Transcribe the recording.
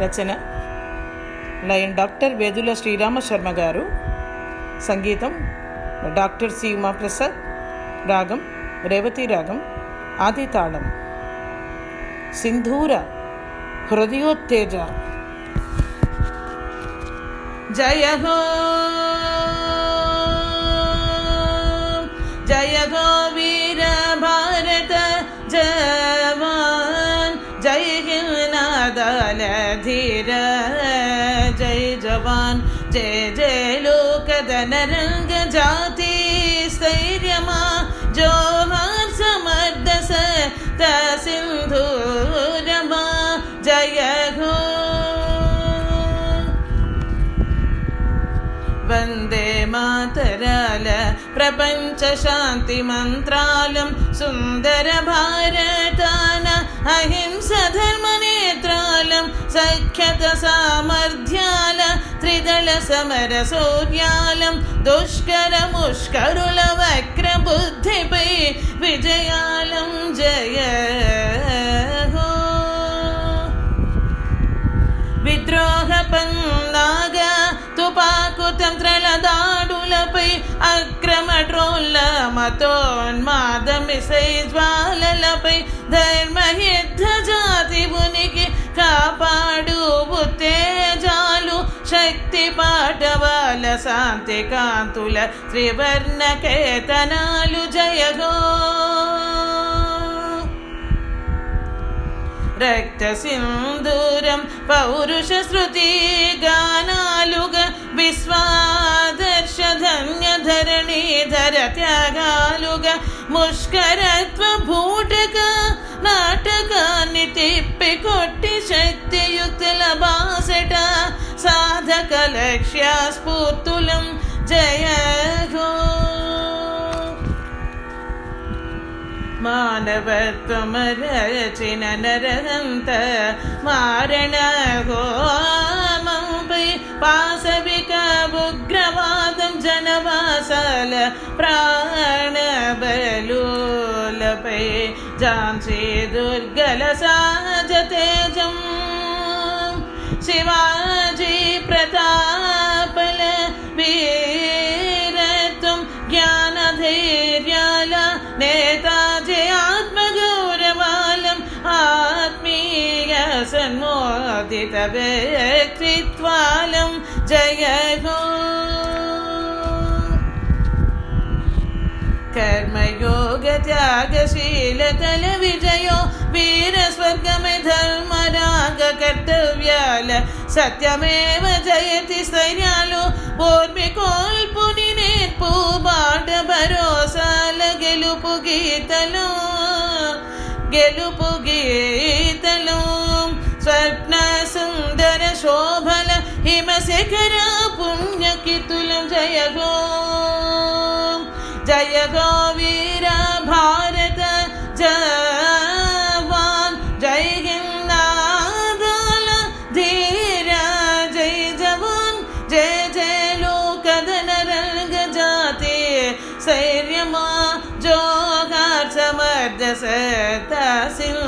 రచన lion doctor Vedula Srirama Sharma గారు. సంగీతం doctor C Umaprasad. రాగం రేవతి రాగం ఆది తాళం. సింధూర హృదయోత్తేజ. జయ హో జయ హో दल धीर। जय जवान, जय जय लोक धनरंग जाति। स्थर्य जो हर समर्द सिंधु सिंधुरमा जय घो वंदे मातरल प्रपञ्चशान्तिमन्त्रालं सुन्दरभारतान अहिंसधर्म सख्यतसामर्थ्याल त्रिदलसमरसौर्यालं दुष्करमुष्करुलवक्रबुद्धिपै विजयालं जय हो। विद्रोहपन्दाग तुपाकुतन्त्रलदाडुलपै अक्रमड्रोल्लमतोन्मादमिसै ज्वाललपै धर्महिद्धजातिमुनिकि कापा పాటవాల శాంతి కాంతుల త్రివర్ణ కేతనాలు జయగో. రక్త సింధూరం పౌరుష శృతి గానాలుగా విశ్వాదర్శ ధన్య ధరణి ధర త్యాగాలుగా ముష్కరత్వ భూటక నాటకాన్ని తిప్పి కొట్టి శక్తియుక్తుల బాసట സാധകലക്ഷ്യസ്ഫൂർത്തുലം ജയഹോ മാനവത്വമരചിന നരഹന്ത മാരണഘോമംബൈ പാസവിക ഉഗ്രവാദം ജനവാസല പ്രാണബലൂലപൈ ജാംസി ദുർഗല സാജ തേജം शिवाजी प्रतापल वीर तुम ज्ञानधैर्याल नेताजी आत्मगौरवालम् आत्मीय सन्मोदितव्यक्तित्वालं जय गो త్యాగశీలతల విజయో వీర స్వర్గమే ధర్మరాగ కర్తవ్యాల సత్యమేవ జయతి స్థైర్యాలు ఓర్మి కోల్పుని నేర్పు బాట భరోసాల గెలుపు గీతలు గెలుపు గీతలు స్వప్న సుందర శోభల హిమశిఖర పుణ్యకీర్తులం జయ గో జయ గో जय जय लोकधनरङ्गजाते सैर्यमा जोगार्चमर्जसतासिन्